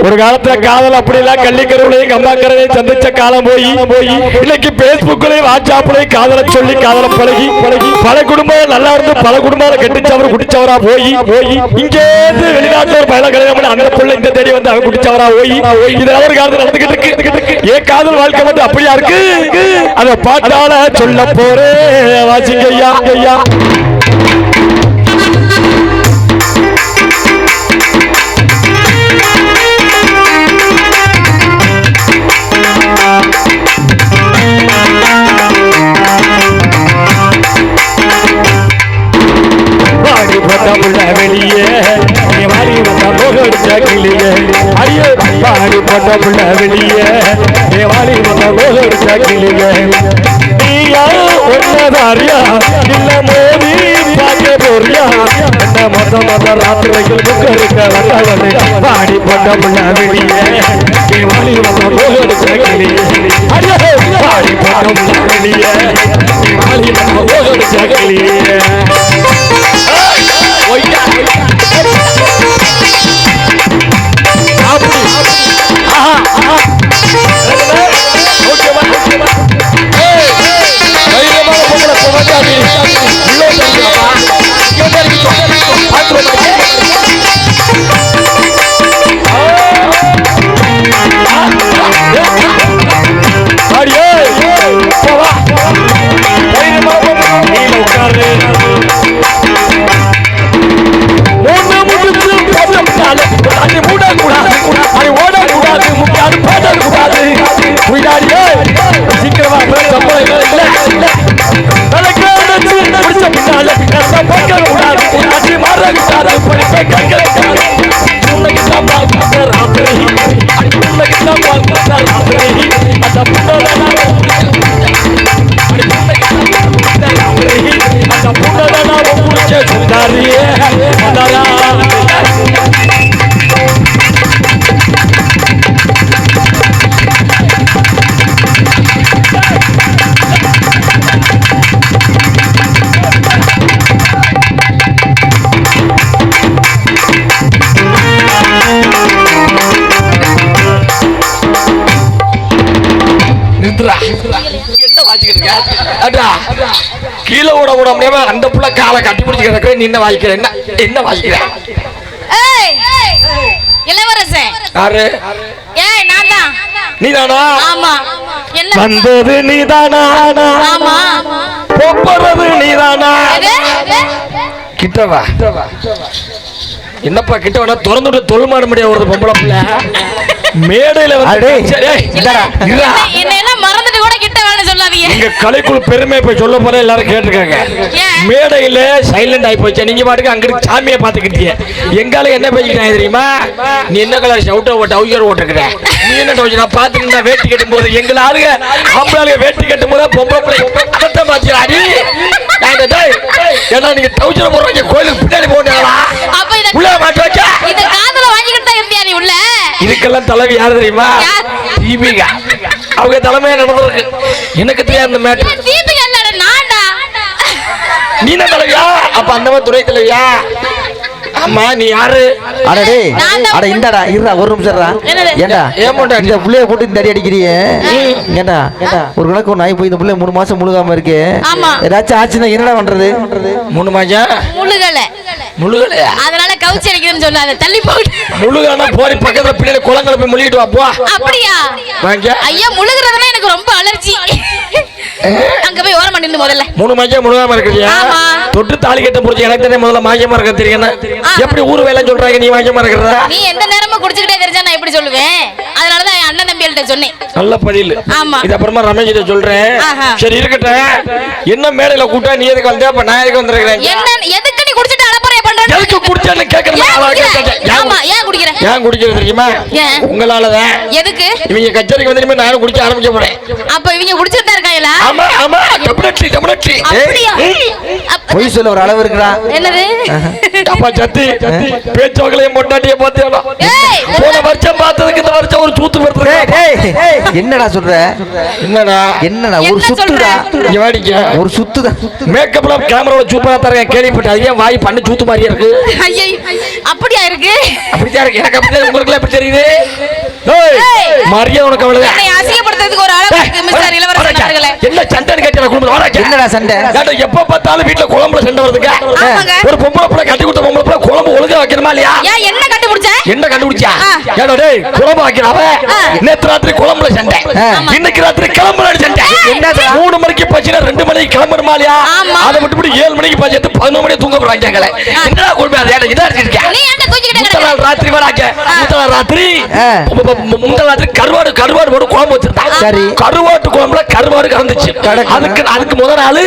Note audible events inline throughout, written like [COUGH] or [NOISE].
ஒரு காலத்துல காதல் அப்படி எல்லாம் கள்ளிக்கருவிலையும் கம்பாக்கரையும் சந்திச்ச காலம் போய் போய் இன்னைக்கு பேஸ்புக்லயும் வாட்ஸ்அப்லயும் காதலை சொல்லி காதலை பழகி பழகி பல குடும்பம் நல்லா இருந்து பல குடும்பம் கட்டிச்சவர் குடிச்சவரா போய் போய் இங்கே இருந்து வெளிநாட்டுல ஒரு பயில கல்யாணம் அந்த புள்ள இந்த தேடி வந்து அவன் குடிச்சவரா போய் இதெல்லாம் ஒரு காலத்துல நடந்துகிட்டு இருக்கு. ஏன் காதல் வாழ்க்கை மட்டும் அப்படியா இருக்கு? அத பாட்டால சொல்ல போறேன் வாசிங்க ஐயா ஐயா. வாடி வெளியே நீ வாடி வந்த முகடிச்ச கிளியே ஐயோ பாடி போட்ட புள்ள வெளியே. நீ வாடி வந்த முகடிச்ச கிளியே நீயா ஒன்னதாரியா இல்ல மோதி பார்க்க போறியா? என்ன மொத்த மொத்த ராத்திரிகள் முக்கருக்க வந்தவனே போட்ட புள்ள வெளியே. நீ வாடி வந்த முகடிச்ச கிளியே ஐயோ பாடி போட்ட புள்ள வெளியே. நீ வாடி வந்த முகடிச்ச கிளியே கீழே ஓட விட முடியாம அந்த புள்ள காலை கட்டி பிடிச்சி நீ என்ன வாசிக்கிற என்ன என்ன வாசிக்கிற ஏய் இளவரசன் யாரு? ஏய் நான் தான். நீதானா? ஆமா. வந்தது நீதானா? ஆமா. போறது நீதானா? கிட்டவா? என்னப்பா கிட்ட வேணா திறந்துட்டு தொழுமாட முடியாது ஒரு பொம்பளை பிள்ளை. மேடையில வந்து சொல்லாதீங்க. இங்க கலைக்குழு பெருமை இப்ப சொல்ல போற எல்லாரும் கேட்டிருக்காங்க? மேடையில சைலண்ட் ஆகி போச்சு. நீங்க பாட்டுக்கு அங்கிட்டு சாமியை பாத்துக்கிட்டீங்க எங்கால என்ன பேசிக்கிட்டாங்க தெரியுமா? நீ என்ன கலர் ஷவுட்ட ஓட்ட அவுயர் ஓட்டுக்கிற? நீ என்ன டவுச்சு நான் பாத்துக்கிட்டு வேட்டி கட்டும் போது எங்களை ஆளுங்க ஆம்பளாளுங்க வேட்டி கட்டும் போது பொம்பளை பிள்ளை அதட்ட பாத்துறாடி ஏன்னா நீங்க டவுச்சர் போடுறீங்க கோயிலுக்கு பின்னாடி இத உள்ள மாட்டு வச்சா இத காதுல வாங்கிக்கிட்டு தான் இருந்தியா நீ உள்ள? இதுக்கெல்லாம் தலைவி யாரு தெரியுமா? தீபிகா. அவங்க தலைமையா நடந்திருக்கு. எனக்கு தெரியாது அந்த மேட்டர் நீ தான் தலைவியா? அப்ப அந்த மாதிரி துறை தலைவியா? ஆமா நீ யாரு? அடடே அட இந்தடா இருடா ஒரு நிமிஷம் இருடா. என்னது? ஏண்டா பொண்டாட்டி? இந்த புள்ளைய போட்டு இந்த அடி அடிக்கிறியே? ஏண்டா ஒரு கணக்கு ஒன்று ஆகி போய் இந்த புள்ளைய மூணு மாசம் முழுகாம இருக்கு. ஏதாச்சும் ஆச்சுன்னா என்னடா பண்றது? மூணு முழுகல. முழுகலையா? அதனால கவுச்சி அடிக்கிறேன்னு சொல்லாத தள்ளி போட்டு முழுகானா போரி பக்கத்துல பின்னாடி குளங்களை போய் முழுகிட்டு வா போ. அப்படியா? வாங்க. ஐயா முழுகுறதுனா எனக்கு ரொம்ப அலர்ஜி. அங்க போய் ஓரமா நின்னு முதல்ல. மூணு மாஜா முழுகாம இருக்கிறியா. தொட்டு தாலி கட்ட முடிச்சு எனக்கு தானே முதல்ல மாஜமா இருக்க தெரியும். எப்படி ஊர் வேலை சொல்றாங்க நீ மாஜமா இருக்கிறதா? நீ எந்த நேரமும் குடிச்சுக்கிட்டே தெரிஞ்சா நான் எப்படி சொல்லுவேன்? அதனாலதான் என் அண்ணன் தம்பிகள்ட்ட சொன்னேன். நல்ல பதில். ஆமா. இது அப்புறமா ரமேஷ் கிட்ட சொல்றேன். சரி இருக்கட்டும். என்ன மேடையில கூட்டா நீ எதுக்கு வந்தே? அப்ப நான் எதுக்கு வந்திருக்கிறேன்? என்ன எதுக்கு நீ குடிச்சிட்டு எதுக்கு குடிச்சேன்னு. ஏன் ஆமா ஏன் குடிக்கிற? ஏன் குடிக்கிறது தெரியுமா? ஏன்? உங்களாலதான். எதுக்கு? இவங்க கச்சேரிக்கு வந்து நானும் குடிக்க ஆரம்பிக்க போறேன். அப்ப இவங்க குடிச்சிட்டு தான் இருக்காங்களா ஆமா ஆமா டெபினெட்லி டெபினெட்லி பொய் சொல்ல ஒரு அளவு இருக்குடா. என்னது? அப்பா சத்தி. பேச்சவங்களையும் பொண்டாட்டிய பார்த்தேன் ஏய் போன வருஷம் பார்த்தது வாரத்துக்கு இந்த வருஷம் ஒரு சூத்து டேய், என்னடா சொல்ற? என்னடா? என்னடா ஒரு என்ன சுத்துடா? இங்க வாடிக்க. ஒரு சுத்துதான் மேக்கப்ல கேமரால சூப்பரா தரேன் கேள்விப்பட்டேன். அது ஏன் வாய் பண்ணு சூத்து மாதிரியே இருக்கு. ஐயை [LAUGHS] அப்படியா இருக்கு? அப்படித்தான் இருக்கு. எனக்கு அப்படி உங்களுக்கு எப்படி தெரியுது. மரியாதை உனக்கு அவ்வளவுதான். என்னை அசிங்கப்படுத்துறதுக்கு ஒரு அளவு இருக்கு மிஸ்டர் இளவரசன் அவர்களே. என்ன சண்டைன்னு கேட்டா குடும்பம் வாடா என்னடா சண்டை? ஏன்டா எப்ப பார்த்தாலும் வீட்டுல குழம்புல சண்டை வருதுங்க. ஒரு பொம்பளை பிள்ளை கட்டி கொடுத்த பொம்பளை பிள்ளை குழம்பு ஒழுங்கா வைக்கணுமா இல்லையா? ஏன் என்ன கண்டுபிடிச்ச? என்ன கண்டுபிடிச்சா. ஏடா டேய் குழம்பு வைக்கிறாவ. நேத்து ராத்திரி குழம்புல சண்டை. இன்னைக்கு ராத்திரி கிளம்புல சண்டை. என்னது? மூணு மணிக்கு பச்சினா ரெண்டு மணிக்கு கிளம்புறமா இல்லையா. அதை விட்டு ஏழு மணிக்கு பச்சி பதினொரு மணிக்கு தூங்க போறாங்களே என்னடா குழம்பு அது ஏடா இதா இருக்கா நீ என்ன தூக்கிட்டே முந்தா கிடக்குற நாள் ராத்திரி முந்தா ராத்திரி கருவாடு கருவாடு போட்டு குழம்பு வச்சிருந்தா சரி. கருவாட்டு குழம்புல கருவாடு கறந்துச்சு கடக்கு. அதுக்கு அதுக்கு முதல் நாள்.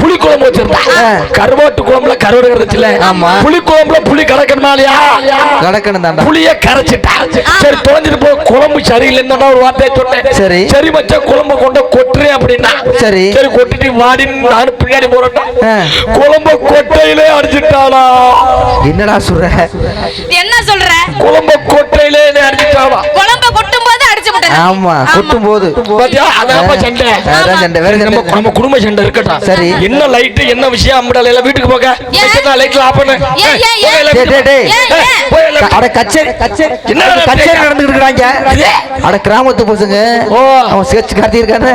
புளி குழம்பு வச்சிருந்தா ஆ. கருவாட்டு குழம்புல கருவாடு கறந்துச்சுல ஆமா. புளி குழம்புல புளி கலக்கணுமா இல்லையா கடக்கணும் தாண்டா புளிய கரைச்சிட்டா சரி தொலைஞ்சிட்டு போ குழம்பு சரியில்லைன்னு ஒரு வார்த்தையை சொன்னேன் சரி. சரி மச்சான் குழம்பு கொண்டு கொட்டுறேன் அப்படின்னா சரி. சரி கொட்டிட்டு வாடின்னு நானும் பின்னாடி போறேன். குழம்பு கொட்டையிலே அடிச்சிட்டாளா என்னடா சொல்ற என்ன சொல்ற குழம்பு கொட்டையிலே குழம்ப கொட்டும் போது அடிச்சு விட்டது ஆமா கொட்டும் போது பாத்தியா? அதான் சண்டை. அதான் சண்டை வேற நம்ம சண்டை? நம்ம குடும்ப சண்டை இருக்கட்டும் சரி. என்ன லைட் என்ன விஷயம்? அம்படால எல்லாம் வீட்டுக்கு போக. ஏன்? லைட்ல ஆஃப் பண்ணு. அட கச்சேரி கச்சேரி. என்ன கச்சேரி நடந்துட்டு இருக்காங்க? அட கிராமத்து பசங்க. ஓ. அவன் ஸ்கெட்ச் காட்டி இருக்கானே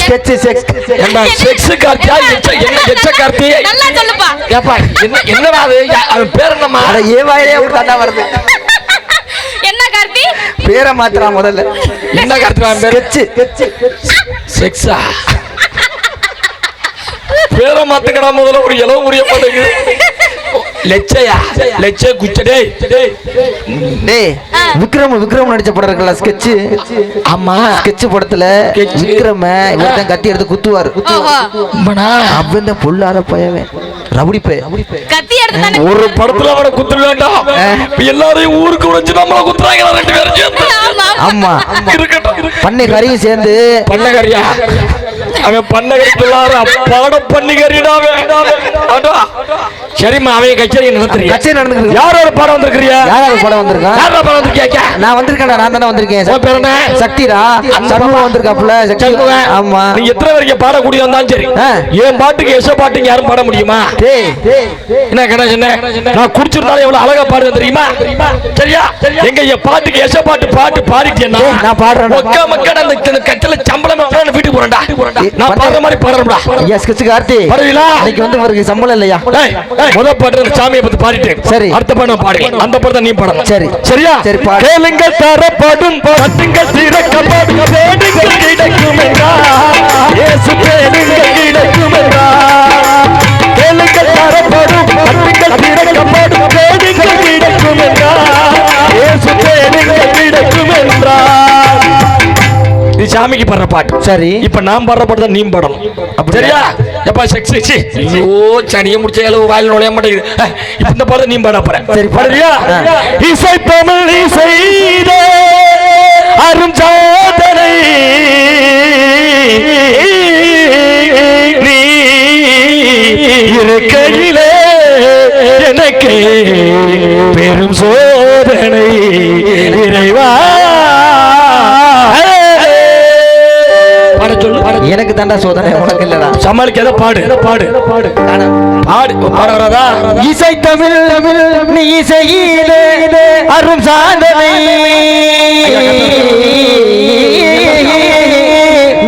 ஸ்கெட்ச் செக்ஸ் என்ன? செக்ஸ் கார்த்தியா எச்ச என்ன எச்ச கார்த்தி நல்லா சொல்லுப்பா. ஏப்பா என்ன என்னடா அது? யா- அவன் பேர் என்னம்மா? அட ஏ வாயிலே ஒரு வருது. கார்த்தி பேரை மாத்துறான் முதல்ல. என்ன ஸ்கெட்ச் செக்ஸா. பேரை மாத்துக்கடா முதல்ல ஒரு இளவு முடிய மாட்டேங்குது லெச்சையா? லெச்ச குச்ச டேய் விக்ரம் விக்ரம் நடிச்ச படம் இருக்குல்ல ஸ்கெட்ச்? ஆமா. ஸ்கெட்ச் படத்துல. விக்ரம இவர்தான் கத்தி எடுத்து குத்துவாரு. அம்மனா. அவன் தான் பொல்லாத பையவன் ரவுடி பைய. கத்தி எடுத்து தானே ஒரு படத்துல அவனை குத்துற வேண்டாம் இப்ப எல்லாரையும் ஊருக்கு உடைச்சு நம்மள குத்துறாங்க ரெண்டு பேரும். சேர்ந்து ஆமா. பண்ணை கறியும் சேர்ந்து பண்ணகரி பிள்ளார பாட பண்ணிகரிடா வேண்டாம் சரிம்மா அவன் கச்சேரி நடத்துறியா கச்சேரி நடந்துருக்கு யாரோட பாடம் வந்திருக்கிறியா? யாராவது படம் வந்திருக்கான் யாரோட பாடம் வந்திருக்கியா நான் வந்திருக்கேன்டா நான் தானே வந்திருக்கேன். உன் பேர் என்ன? சக்திரா. சண்முகம் வந்திருக்காப்புல சண்முகம். ஆமா. நீ எத்தனை வரைக்கும் பாடக்கூடிய வந்தாலும் சரி. என் பாட்டுக்கு எச பாட்டுக்கு யாரும் பாட முடியுமா? டேய் டேய் என்ன கணேஷ் நான் குடிச்சிருந்தாலும் எவ்வளவு அழகா பாடுவேன் தெரியுமா? சரியா? எங்க என் பாட்டுக்கு எச பாட்டு பாட்டு பாடிட்டேன்னா நான் பாடுறேன்டா. மொக்க மக்கள் அந்த கட்டில சம்பளம் வீட்டுக்கு போறேன்டா. நான் பாடுற மாதிரி பாடுறேன்டா. ஐயா ஸ்கெட்ச் கார்த்தி பாடுவீங்களா? இன்னைக்கு வந்து இவருக்கு சம்பளம் இல்லையா? முத பாட்டு சாமியை பத்தி பாடிட்டேன் சரி. அடுத்த பாட்டு பாடுவேன். அந்த பாட்டு நீ பாடணும். சரி. சரியா? சரி, பாடு. கேளுங்கள் தரப்படும். கிடைக்கும் என்றார் சாமிக்கு பாடுற பாட்டு. சரி. இப்ப நான் பாடுற பாட்டு தான் நீ பாடணும்? சரியா எப்பா செக்ஸ் சி ஐயோ சனிய முடிச்ச அளவு வாயில் நுழைய மாட்டேங்குது. இந்த பாடம் நீ பாட போற. சரி, பாடு. பாடுறியா. இசை தமிழ் இசைத அரும் சாதனை நீ இருக்கையிலே எனக்கு பெரும் சோதனை. இறைவா தாண்டா சோதனை உனக்கு இல்லடா சமாளிக்காத பாடு பாடு பாடு பாடு பாட வராதா இசை தமிழ் தமிழ் நீ இசையிலே அரும் சாதனை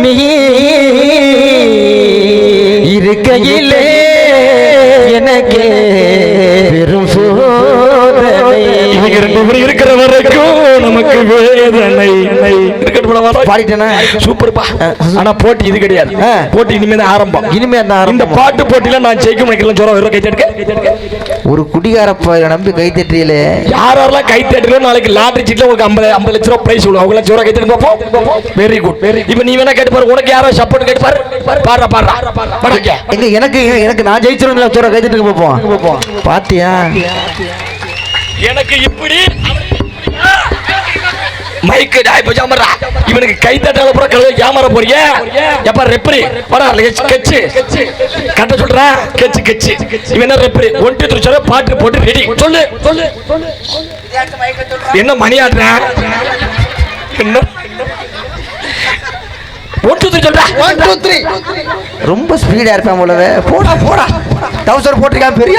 நீ இருக்கையிலே எனக்கு பெரும் சோதனை இருக்கிற வர. பாடிட்டேனா. சூப்பர்ப்பா. ஆனா போட்டி இது கிடையாது. போட்டி இனிமே தான் ஆரம்பம். இனிமே அந்த இந்த பாட்டு போட்டியில நான் ஜெயிக்கும் நினைக்கலாம் சொல்ல வர கை தட்டுக்க? ஒரு குடிகார நம்பி கை தட்டியலே. யார் யாரெல்லாம் கை தட்டுறோம் நாளைக்கு லாட்டரி சீட்ல உங்களுக்கு ஐம்பது ஐம்பது லட்ச ரூபா பிரைஸ் விடுவோம் அவங்க லட்ச ரூபா கை தட்டு பார்ப்போம். வெரி குட் இப்ப நீ வேணா கேட்டு பாரு உனக்கு யாரோ சப்போர்ட் கேட்டு பாரு. பாடுறா பாடுறா. பாடுறா. எங்க எனக்கு எனக்கு நான் ஜெயிச்சிருவேன் சொல்ற கை தட்டுக்கு பார்ப்போம். பாத்தியா? எனக்கு இப்படி மைக்கு டாய் பஜாமரா இவனுக்கு கை தட்டால புற கழுத ஏமாற போறிய? எப்ப ரெப்ரி படா கெச்சு கட்ட சொல்றா? கெச்சு கெச்சு இவன் என்ன ரெப்ரி ஒன் டூ த்ரீ சொல்ல பாட்டு போட்டு ரெடி சொல்லு சொல்லு. என்ன மணி ஆடுற? என்ன? ஒட்டு சொல்றா. ஒன் டூ த்ரீ ரொம்ப ஸ்பீடா இருப்பேன் போலவே. போடா போடா. டவுசர் போட்டிருக்கான் பெரிய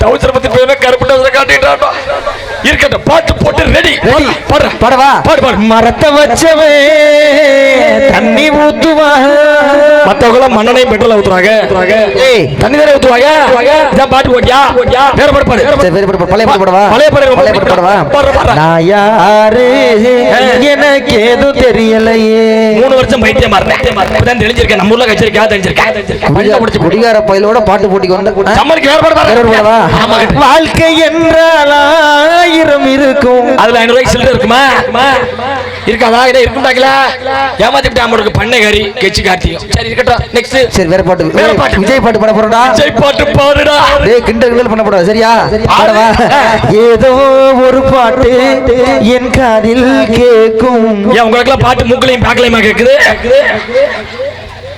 டவுசர் பத்தி பேர கருப்பு டவுசர் காட்டிட்டாடா இருக்கட்டும் பாட்டு போட்டு ரெடி ரெடி பாடுற. படவா பாடு பாடு. மரத்தை வச்சவே தண்ணி ஊத்துவா மத்தவங்க மண்ணனை பெட்ரோல் ஊத்துறாங்க. தண்ணி தானே ஊத்துவாங்க? இதான் பாட்டு ஓட்டியா வேற பாடு. பாடு வேறு படம் பழைய படம் படவா? பழைய ரொம்ப பழைய படம் படவா. நான் யாரு? எனக்கு ஏதும் தெரியலையே. மூணு வருஷம் பைத்தியமா இப்பதான் தெரிஞ்சிருக்கேன் நம்ம ஊர்ல கச்சேரிக்கா தெரிஞ்சிருக்கேன் குடிகார- குடிகார பயிலோட பாட்டு போட்டிக்கு வந்த சம்மருக்கு வேற பாடு. வேற படவா? வாழ்க்கை என்றால் ஆயிரம் இருக்கும். அதுல ஐநூறு ரூபாய்க்கு சில்லறை இருக்குமா? இருக்காதா? இதை இருக்குண்டாங்களா ஏமாத்திட்டு அவங்களுக்கு பண்ணை கறி கெச்சி காட்டியும். சரி இருக்கட்டும் நெக்ஸ்ட் சரி வேற பாட்டு. வேற பாட்டு. விஜய் பாட்டு பாட போறடா விஜய் பாட்டு பாடுடா டேய் கிண்டல் கிண்டல் பண்ண போறா சரியா? பாடவா? ஏதோ ஒரு பாட்டு என் காதில் கேட்கும். ஏன் உங்களுக்கு பாட்டு மூக்களையும் பார்க்கலையுமா கேக்குது?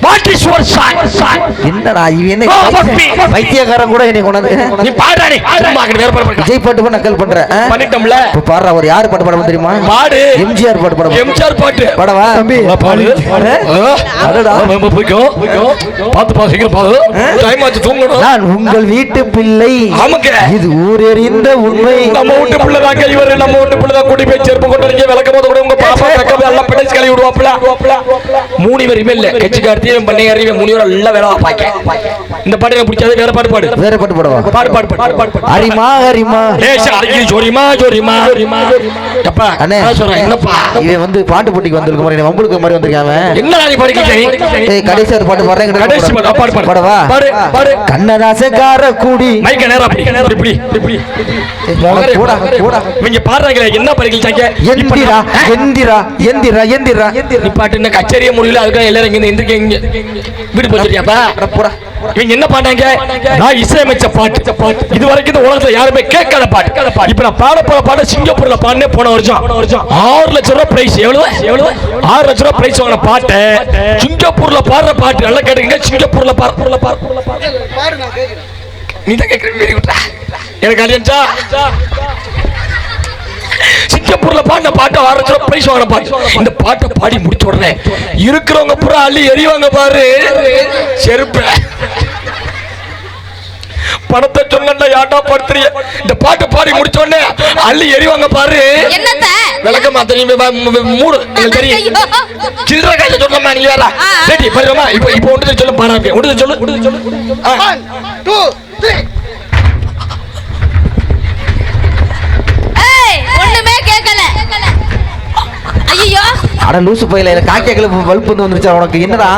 What is your song song என்னடா இவன் என்ன. பைத்தியக்காரன் கூட என்னை கொண்டாந்து நீ சும்மா அங்கிட்டு வேற பாடு. விஜய் பாட்டு கூட நக்கல் பண்ற? பண்ணிட்டோம்ல. இப்ப பாடுறா ஒரு யார் பாட்டு பாட தெரியுமா பாடு. எம்ஜிஆர் பாட்டு பாட எம்ஜிஆர் பாட்டு. பாடவா? தம்பி பாடு. அடடா. ஆ, ரொம்ப பிடிக்கும் பார்த்து பா சீக்கிரம் பாடு. டைம் ஆச்சு தூங்கணும். நான் உங்கள் வீட்டு பிள்ளை. ஆமாங்க. இது ஊரெறிந்த உண்மை. நம்ம வீட்டு பிள்ளை தான் இவரு நம்ம வீட்டு பிள்ளை தான். கூட்டி போய் செருப்பு கொண்டு வரீங்க விளக்க போது கூட உங்க பாப்பா தக்க எல்லாம் பிடிச்சு கழுவி விடுவாப்ல மூணு பேருமே இல்ல. கட்சி கார்த்தியும் பண்ணி அறிவே முனிவர் பேரும் எல்லாம் வேலை பார்க்க. இந்த பாட்டு பிடிச்சது வேற பாட்டு பாடு. வேற பாட்டு பாடவா? பாடு பாடு பாடு பாடு பாடு ஹரிமா ஹரிமா ஏய் அடிக்கடி ஜோரிமா ஜோரிமா எப்பா அண்ணே சொல்றேன் என்னப்பா? இவன் வந்து பாட்டு போட்டிக்கு வந்திருக்க மாதிரி வம்புளுக்கு மாதிரி வந்திருக்கான் அவன். என்ன நீ படிக்கிறீங்க ஏய் கடைசி ஒரு பாட்டு பாடுறேன் கடைசி பாடு. பாடு பாடு பாடவா பாடு பாடு. கண்ணதாசக்கார கூடி. மைக்க நேரா அப்படி இப்படி இப்படி ஏய், போடா போடா இவங்க பாடுறாங்களே என்ன படிக்கிறாங்க எந்திரா எந்திரா எந்திரா எந்திரா நீ பாட்டு என்ன கச்சேரியே முடியல அதுக்காக எல்லாரும் இங்க எந்திரிக்க இங்க. வீடு போச்சிருக்கியாப்பா போடா. இவங்க என்ன பாட்டாங்க? நான் இசையமைச்ச பாட்டு. இது வரைக்கும் உலகத்துல யாருமே கேட்காத பாட்டு. இப்ப நான் பாட போற பாட்டு சிங்கப்பூர்ல பாடுனே போன வருஷம். ஆறு லட்சம் ரூபாய் பிரைஸ் எவ்வளவு? எவ்வளவு ஆறு லட்சம் ரூபாய் பிரைஸ் வாங்கின பாட்டு சிங்கப்பூர்ல பாடுற பாட்டு நல்லா கேட்டுங்க சிங்கப்பூர்ல பாடுற பாடு. நீ தான் கேட்கற வெரி குட் எனக்கு அழியன்ச்சா சிங்கப்பூர்ல பாடின பாட்டு ஆறு லட்சம் பிரைஸ் வாங்கின பாட்டு இந்த பாட்டை பாடி முடிச்ச உடனே இருக்கிறவங்க பூரா அள்ளி எறிவாங்க பாரு. செருப்பு. பணத்தை சொன்னா யாட்டா படுத்துறிய இந்த பாட்டு பாடி முடிச்ச உடனே அள்ளி எறிவாங்க பாரு. என்னத்த? விளக்கமா தெரியும் மூடு. எனக்கு தெரியும். சில்லற கையில சொல்லமா நீ வேற. சரி பரிமா இப்போ இப்போ ஒன்று சொல்லு பாராட்டு ஒன்று சொல்லு. ஒன்று சொல்லு ஆ. ஏய் ஒண்ணுமே கேட்கல ஐயோ அட லூசு பையில எனக்கு காக்கியக்கல வலுப்பு வந்து வந்துருச்சா உனக்கு என்னடா?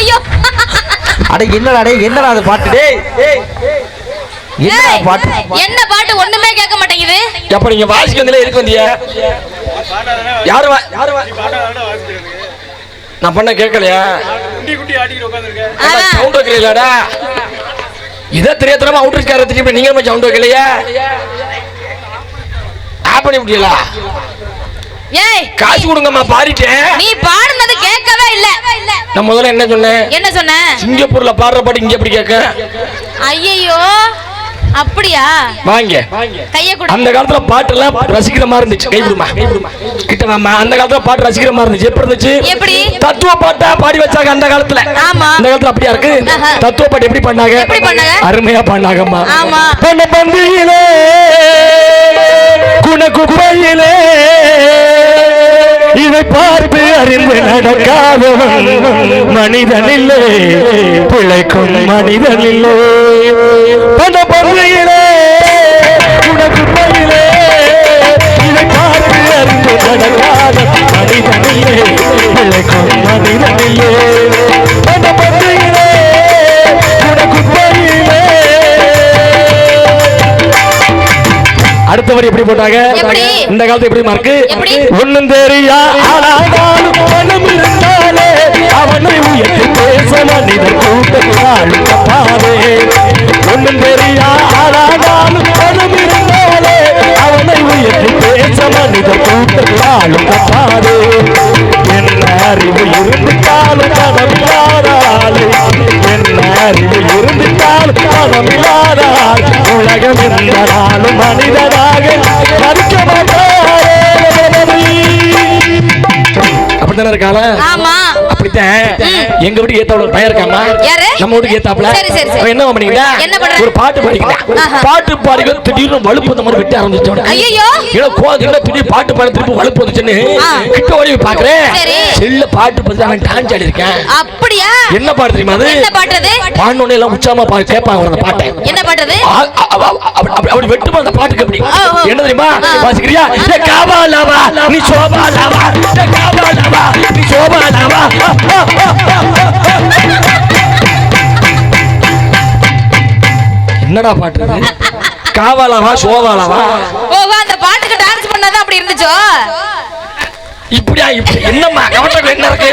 ஐயோ அட என்னடா டேய் என்னடா அது பாட்டு டேய். என்னடா பாட்டு? என்ன பாட்டு? ஒண்ணுமே கேட்க மாட்டேங்குது. எப்ப நீங்க வாசிக்க வந்தீங்களே எதுக்கு வந்தீங்க? யாரு வா யாரு நான் பண்ண கேட்கலையா? அதான். சவுண்ட் வைக்கலையாடா இதை தெரியாதனமா அவுட் இருக்காரு திருப்பி நீங்க சவுண்ட் வைக்கலையா ஆப் பண்ணி முடியல. ஏய் காசு கொடுங்கம்மா பாடிட்டேன் நீ பாடுனது கேட்கவே இல்ல. நான் முதல்ல என்ன சொன்னேன்? என்ன சொன்ன? சிங்கப்பூர்ல பாடுற பாட்டு இங்க எப்படி கேட்க? ஐயோ அப்படியா? வாங்க. கைய கொடு அந்த காலத்துல பாட்டு எல்லாம் ரசிக்கிற மாதிரி இருந்துச்சு. கை விடுமா கிட்ட வாமா அந்த காலத்துல பாட்டு ரசிக்கிற மாதிரி இருந்துச்சு. எப்படி இருந்துச்சு? எப்படி? தத்துவ பாட்டா பாடி வச்சாங்க அந்த காலத்துல. ஆமா. அந்த காலத்துல அப்படியா இருக்கு. தத்துவ பாட்டு எப்படி பண்ணாங்க? எப்படி பண்ணாங்க? அருமையா பண்ணாங்கம்மா. ஆமா. பண்ண பந்தியிலே குணகுப்பையிலே இதை பார்த்து அறிந்து நடக்காதவன். மனிதன் இல்லை பிழைக்கும் மனிதன் இல்லை பண்ண பந்தியிலே குணகுப்பையிலே அடுத்த வரி எப்படி போட்டாங்க? இந்த காலத்து எப்படி எப்படி? ஒண்ணும் தெரியா இருந்தாலே அவனை உயர்த்தி பேச மனிதர் கூட்டத்தால் தப்பாதே ஒண்ணும் தெரியா இருந்தாலே அவனை உயர்த்தி பேச மனிதர் கூட்டத்தால் இருக்காளா? ஆமா. அப்படித்தான். எங்க ஏத்தாப்புல ஒரு பையன் இருக்காமா? யாரு? நம்ம வீட்டுக்கு. அவன் என்ன பண்றா? ஒரு பாட்டு பாடிக்கிட்டா? ஆஹா. பாட்டு பாடிக்க திடீர்னு வலுப்பு இந்த மாதிரி வெட்ட ஆரம்பிச்சோட ஐயையோ. ஏன்னா கோது என்ன திடீர் பாட்டு பாட திருப்பி வலுப்பு வந்துச்சுன்னு. கிட்ட ஓடி பாக்குறேன். செல்ல பாட்டு பார்த்து அவன் டான்ஸ் ஆடி இருக்கேன். அப்படியா? என்ன பாட்டு தெரியுமா அது? என்ன பாட்டுறது பாடணுன்னு எல்லாம் உச்சாமா பா கேட்பாங்க அந்த பாட்டை. என்ன ஆ, அப்படி- அப்படி- வெட்டுமா அந்த பாட்டுக்கு அப்படி. என்ன தெரியுமா. வாசிக்கிறியா? ஏ காவா லாவா நீ சோபா லாவா ஏ காவா லாவா நீ சோபா லாவா என்னடா பாட்டு? காவாலாவா சோவாலாவா? ஓ வா, அந்த பாட்டுக்கு டான்ஸ் பண்ணாதான் அப்படி இருந்துச்சோ? இப்படியா இப்படி என்னம்மா? கவட்டக்கு என்ன இருக்கு?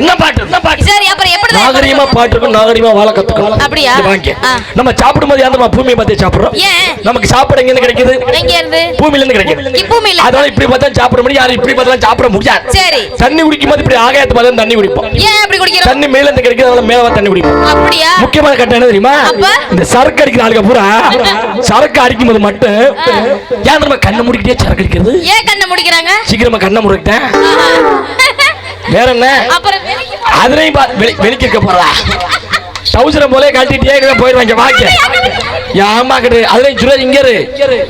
என்ன பாட்டு? என்ன பாட்டு? சரி அப்புறம் எப்படி நாகரிகமா பாட்டு இருக்கும்? நாகரிகமா வாழ கத்துக்கணும். அப்படியா? நம்ம சாப்பிடும்போது அந்த பூமியை பார்த்து சாப்பிடுறோம். நமக்கு சாப்பாடு எங்க கிடைக்குது? எங்க இருந்து? பூமியில இருந்து கிடைக்குது. அதனால இப்படி பார்த்தா சாப்பிட முடியும். யாரும் இப்படி பார்த்தா சாப்பிட முடியாது. சரி. தண்ணி குடிக்கும் போது இப்படி ஆகாயத்து பார்த்தா தண்ணி குடிப்போம். ஏன் அப்படி குடிக்கிறோம்? தண்ணி மேல இருந்து கிடைக்குது அதனால மேல தண்ணி குடிப்போம். அப்படியா? முக்கியமான கட்டம் என்ன தெரியுமா? இந்த சரக்கு அடிக்கிற ஆளுங்க பூரா [LAUGHS] சரக்கு அடிக்கும் போது மட்டும் ஏன் நம்ம கண்ணை முடிக்கிட்டே சரக்கு அடிக்கிறது? ஏன் கண்ணை முடிக்கிறாங்க? சீக்கிரமா கண்ணை முறைக்கிட்டேன் ஆஹா. வேற என்ன? அப்புறம். அதுலயும் பா- வெளி- வெளிக்க இருக்க போறா. டவுசரம் போலே கழட்டிட்டே இருக்க போயிருவாங்க ஏமா கிடையாது அதுலயும் சுரே இங்க.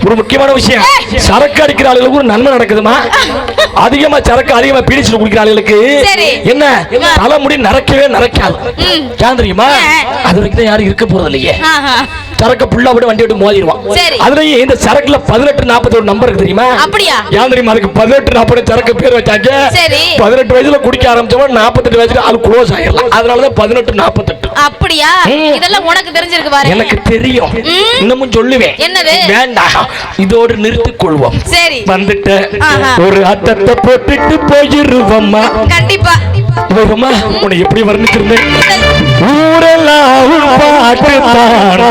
ஒரு முக்கியமான விஷயம் சரக்கு அடிக்கிற ஆளுகளுக்கு ஒரு நன்மை நடக்குதுமா அதிகமா சரக்கு அதிகமா பீடிச்சு குடிக்கிற ஆளுகளுக்கு. என்ன தலைமுடி நரைக்கவே நரைக்காது. ஏன் தெரியுமா? அது வரைக்கும் யாரும் இருக்க போறது இல்லையே. சரக்கு புல்லா விட்டு வண்டி விட்டு மோதிடுவான். அதுலயும் இந்த சரக்குல பதினெட்டு நாற்பத்தி ஒரு நம்பர் இருக்கு தெரியுமா அப்படியா? ஏன் தெரியுமா அதுக்கு பதினெட்டு நாற்பது சரக்கு பேர் வச்சாங்க. பதினெட்டு வயசுல குடிக்க ஆரம்பிச்சவன் நாற்பத்தெட்டு வயசுல அது க்ளோஸ் ஆயிடலாம் அதனாலதான் பதினெட்டு நாற்பத்தெட்டு அப்படியா ம். இதெல்லாம் உனக்கு தெரிஞ்சிருக்கு பாரு எனக்கு தெரியும். இன்னமும் சொல்லுவேன். என்னது? வேண்டாம் இதோடு நிறுத்திக் கொள்வோம். சரி. வந்துட்ட. ஒரு அத்தத்தை போட்டுட்டு போயிருவம்மா. கண்டிப்பா. உன்னை எப்படி வர்ணிச்சிருந்தேன் ஊரெல்லாம் பாட்டு தான்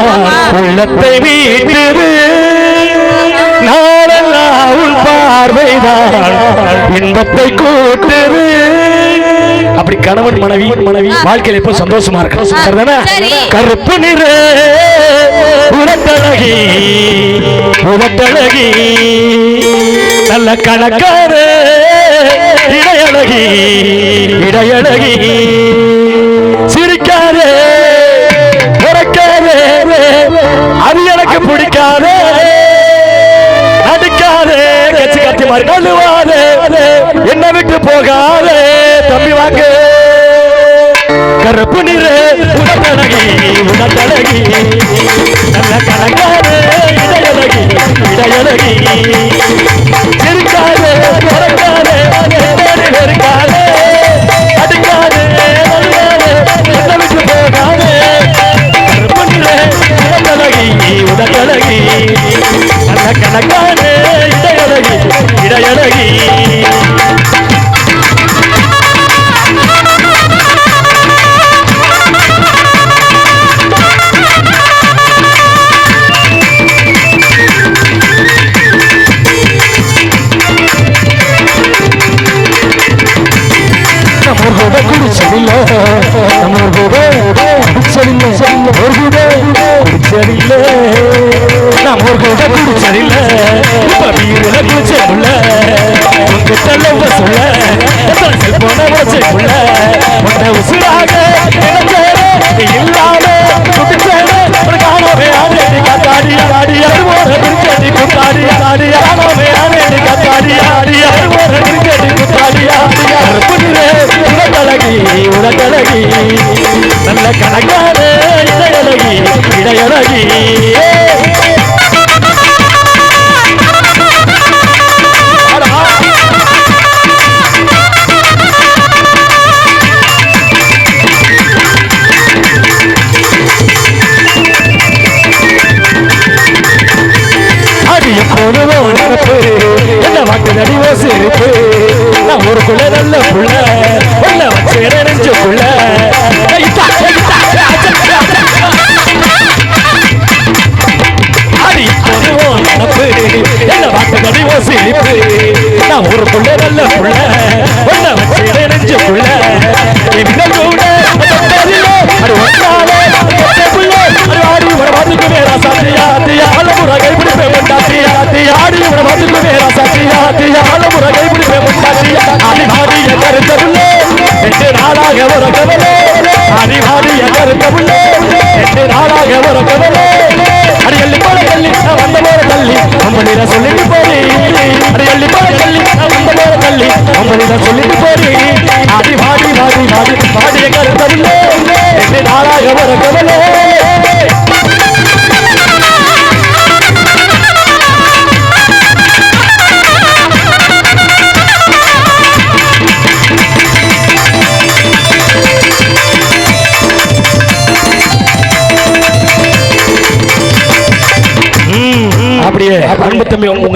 உள்ளத்தை வீட்டுது நாளெல்லாம் பார்வைதான். இன்பத்தை கூட்டுது அப்படி கணவன் மனைவி மனைவி. வாழ்க்கையில எப்போ சந்தோஷமா இருக்கணும். கருப்பு நிற உரத்தழகி உரத்தழகி நல்ல கணக்கார இடையழகி இடையழகி சிரிக்காதே உறக்காதே அது எனக்கு பிடிக்காதே நடிக்காதே கச்சி கத்தி மாதிரி என்ன விட்டு போகாதே தம்பி வாங்க கருப்பு நிற உடத்தழகி உடத்தழகி நல்ல கணக்காரே இடையழகி இடையழகி. சிரிக்காதே உறக்காதே தேடி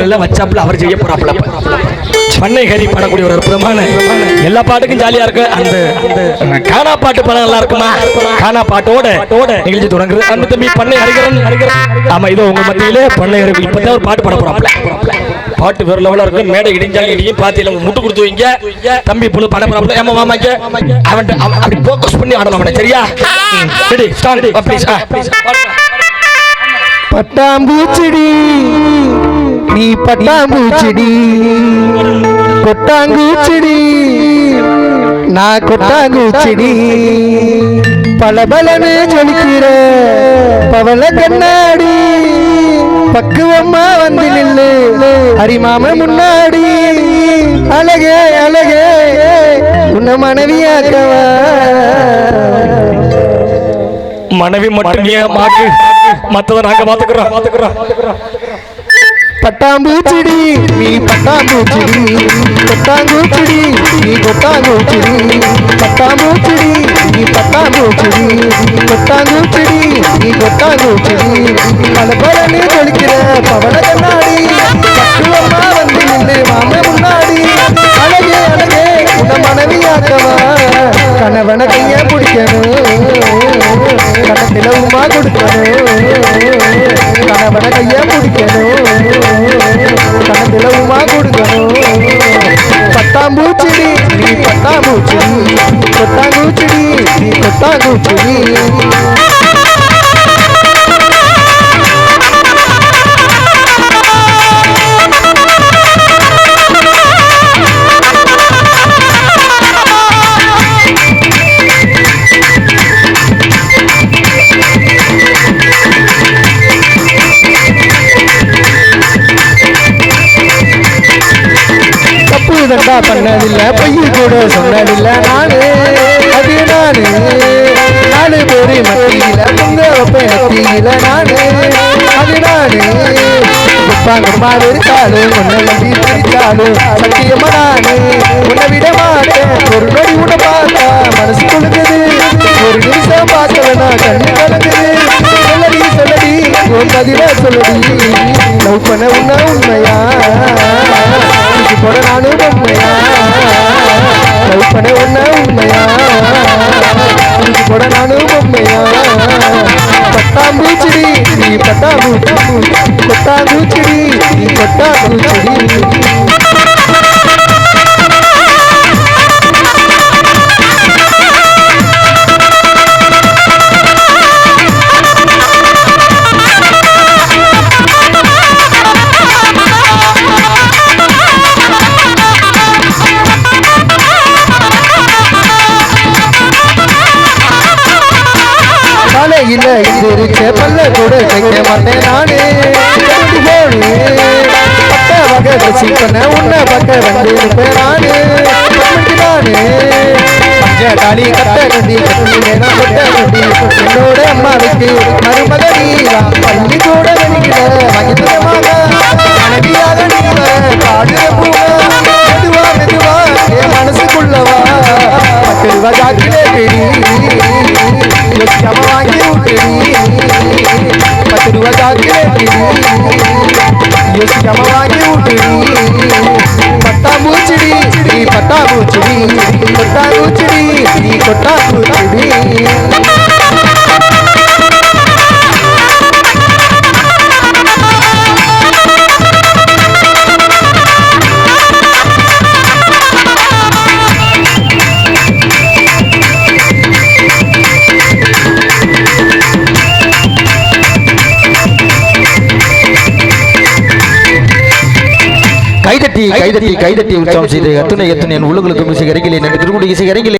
எல்லாம் வச்சாப்புல அவர் செய்ய போறாப்புல. பண்ணை ஹரி பாடக்கூடிய ஒரு அற்புதமான எல்லா பாட்டுக்கும் ஜாலியா இருக்கு. அந்த அந்த கானா பாட்டு படம் நல்லா இருக்குமா? கானா பாட்டோட நிகழ்ச்சி தொடங்குது. அன்பு தம்பி பண்ணை ஹரிகரன். ஆமா இதோ உங்க மத்தியில பண்ணை ஹரி இப்பதான் ஒரு பாட்டு பாட போறாப்புல. பாட்டு வேற லெவலா இருக்கு. மேடை இடிஞ்சாலும் இடியும் பாத்தியில முட்டு கொடுத்து வைங்க. தம்பி புழு பாட போறாப்புல. ஏமா மாமாங்க அவன் அப்படி போக்கஸ் பண்ணி ஆடணும் அவனை. சரியா? ரெடி ஸ்டார்ட் ப்ளீஸ் பாடுங்க பட்டாம்பூச்சிடி. பட்டாம்பூச்சிடி. கொட்டாங்கூச்சிடி. நான் பல பளபளன்னு ஜொலிக்கிற பவள கண்ணாடி. பக்குவம்மா வந்து நில்லு. ஹரிமாம முன்னாடி. அழகே அழகே உன்னை மனைவியாக்கவா? மனைவி மட்டும் ஏன் மாக்கு மத்தத நாங்க பாத்துக்கிறோம் பாத்துக்கிறோம். பட்டாம்பூச்சிடி நீ பட்டாம்பூச்சிடி கொட்டாங்கூச்சிடி நீ கொட்டாங்கூச்சிடி பட்டாம்பூச்சிடி நீ பட்டாம்பூச்சிடி கொட்டாங்கூச்சிடி நீ கொட்டாங்கூச்சிடி பல பலனு கொளிக்கிற பவன கண்ணாடி. கொட்டாங்கூச்சிடி தப்பு தண்டா பண்ணதில்ல கூட சொன்னதில்லை. நானே அது நானே. நாலு பேரு மத்தியில உங்க வைப்பேன் நெத்தியில நானு. அது நானு. குப்பாங்கம்மா வெறுத்தாலும் உன்னை நம்பி பிரித்தாலும் சத்தியமா நானு. உன்னை விட மாட்டேன் ஒரு நொடி உன்னை பார்த்தா மனசு குழுங்குது ஒரு நிமிஷம் பார்க்க வேணா கண்ணு கலங்குது. சொல்லடி சொல்லடி உன் பதில சொல்லடி. லவ் பண்ண உன்ன உண்மையா? இது போல நானும் உண்மையா? லவ் பண்ண உன்ன உண்மையா? இது போல நானும் உண்மையா பட்டாம்பூச்சிடி நீ பட்டாம்பூச்சி கொட்டாம்பூச்சிடி நீ கொட்டாம்பூச்சிடி காலையில இருக்க பல்ல கூட தைக்க மாட்டேன் நானே. பட்ட வகை ரசி பண்ண உன்னை பக்க வந்து இருப்பேன் நானே. பஞ்ச காளி கட்ட கைதட்டி கைதட்டி உற்சவம் செய்து எத்துணை எத்துணை என் உள்ளுகளுக்கு இசை இறங்கிலே நன்றி திருக்குடி இசை இறங்கிலே